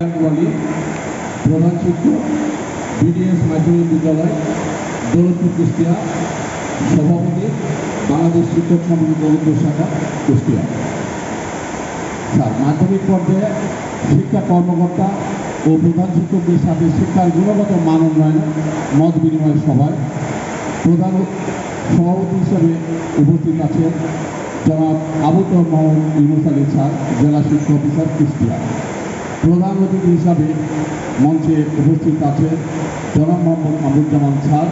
ওয়ালি প্রধান শিক্ষক বিডিএস মাধ্যমিক বিদ্যালয়, দৌলতপুর কুষ্টিয়া, সভাপতি, বাংলাদেশ শিক্ষক সমিতি দৌলতপুর শাখা, কুষ্টিয়া। স্যার, মাধ্যমিক পর্যায়ে শিক্ষা কর্মকর্তা ও প্রধান শিক্ষকদের সাথে শিক্ষার গুণগত মান উন্নয়ন, মত বিনিময় সভায় প্রধান সভাপতি হিসেবে উপস্থিত আছেন জনাব আবুতর মোহাম্মদ ইউনুস আলী স্যার, জেলা শিক্ষা অফিসার, কুষ্টিয়া। প্রধান অতিথি হিসাবে মঞ্চে উপস্থিত আছে জনাব মোহাম্মদ আবুজ্জামান স্যার,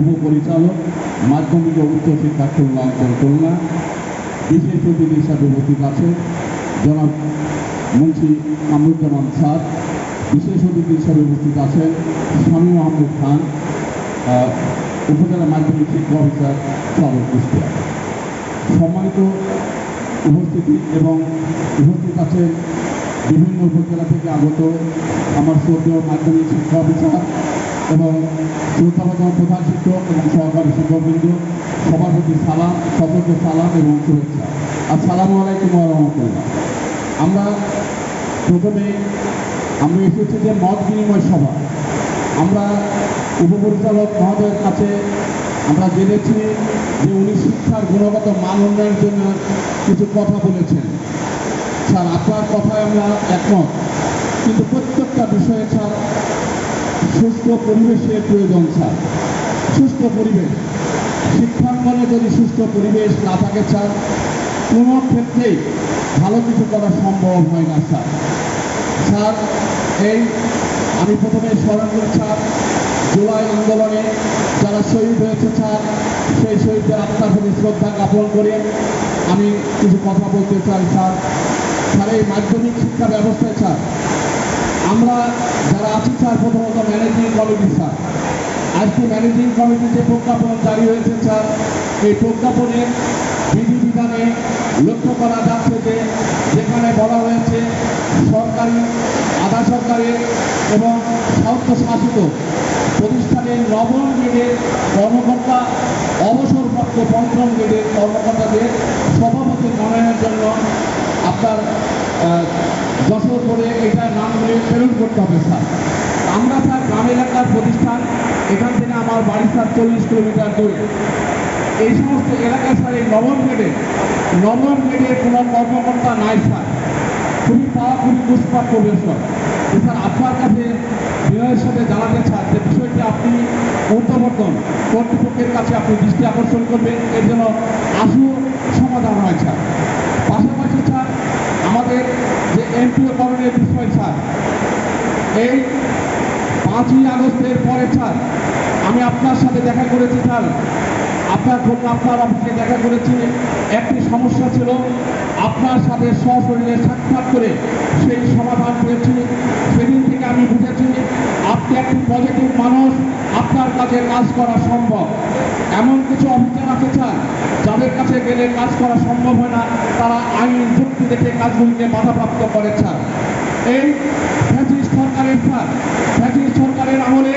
উপপরিচালক, মাধ্যমিক ও উচ্চ শিক্ষা খুলনা বিশেষ অতিথি হিসাবে উপস্থিত আছেন জনাব মুন্সি আমরুজ্জামান স্যার, বিশেষ অতিথি হিসাবে উপস্থিত আছেন স্বামী মাহমুদ খান উপজেলা মাধ্যমিক শিক্ষা অফিসার সদর কুষ্টিয়া। সম্মানিত উপস্থিতি এবং উপস্থিত আছেন বিভিন্ন উপজেলা থেকে আগত আমার শ্রদ্ধেয় মাধ্যমিক শিক্ষা অফিসার এবং শ্রদ্ধাবাদন প্রধান শিক্ষক এবং সহকারী শিক্ষকবৃন্দ, সবার প্রতি সালাম সতর্ক সালাম এবং শুভেচ্ছা। আসসালামু আলাইকুম রহমতুল্লাহ। আমরা প্রথমে, আমরা এসেছি যে মত বিনিময় সভা। আমরা উপপরিচালক মহোদয়ের কাছে আমরা জেনেছি যে উনি শিক্ষার গুণগত মান উন্নয়নের জন্য কিছু কথা বলেছেন। স্যার আপনার কথায় আমরা একমত। কিন্তু প্রত্যেকটা বিষয়ে স্যার সুস্থ পরিবেশের প্রয়োজন, স্যার। সুস্থ পরিবেশ। শিক্ষাঙ্গনে যদি সুস্থ পরিবেশ না থাকে, স্যার, কোনো ক্ষেত্রেই ভালো কিছু করা সম্ভব হয় না, স্যার। স্যার, এই আমি প্রথমে স্মরণ করি, স্যার, জুলাই আন্দোলনে যারা শহীদ হয়েছে, স্যার, সেই শহীদদের আত্মার প্রতি শ্রদ্ধা জ্ঞাপন করে। আমি কিছু কথা বলতে চাই, স্যার। স্যার এই মাধ্যমিক শিক্ষা ব্যবস্থায় স্যার, আমরা যারা আছি স্যার, প্রথমত ম্যানেজিং কমিটি স্যার। আজকে ম্যানেজিং কমিটির যে প্রজ্ঞাপন জারি হয়েছে স্যার, এই প্রজ্ঞাপনের বিধিবিধানে লক্ষ্য করা যাচ্ছে যে, যেখানে বলা হয়েছে সরকারি, আধা সরকারি এবং স্বায়ত্তশাসিত প্রতিষ্ঠানের নবম গ্রেডের কর্মকর্তা অবসরপ্রাপ্ত পঞ্চম গ্রেডের কর্মকর্তাদের সভাপতি মনোনয়নের জন্য আপনার আহ, যশোর করে প্রেরণ করতে হবে, স্যার। আমরা, স্যার, গ্রাম এলাকার প্রতিষ্ঠান, এখান থেকে আমার বাড়ি, স্যার, চল্লিশ কিলোমিটার দূরে। এই সমস্ত এলাকায়, স্যার, এই নবম গ্রেডে, নবম গ্রেডের কোনো কর্মকর্তা নাই, স্যার। খুবই পাওয়া, খুবই দুষ্প্রাপ্য বিষয় তো, স্যার, আপনার কাছে বিনয়ের সাথে জানাতে চান যে বিষয়টি আপনি ঊর্ধ্ববর্তন কর্তৃপক্ষের কাছে আপনি দৃষ্টি আকর্ষণ করবেন। এর জন্য আশু সমাধান হয়, স্যার। পাশাপাশি, স্যার, আমাদের এমপিও করণের বিষয় স্যার এই পাঁচই আগস্টের পরে স্যার আমি আপনার সাথে দেখা করেছি স্যার আপনার জন্য আপনার অফিসে দেখা করেছি। একটি সমস্যা ছিল, আপনার সাথে সশরীরে সাক্ষাৎ করে সেই সমাধান পেয়েছি। সেদিন থেকে আমি বুঝেছি, আপনি একটি পজিটিভ মানুষ, আপনার কাছে কাজ করা সম্ভব। এমন কিছু অফিসার আছে স্যার থেকে কাজ করা সম্ভব হয় না, তারা আইন যুক্তি দেখে কাজগুলিকে বাধাপ্রাপ্ত করেছেন এই ফ্যাসিস্ট সরকারের ফ্যাসিস্ট সরকারের আমলে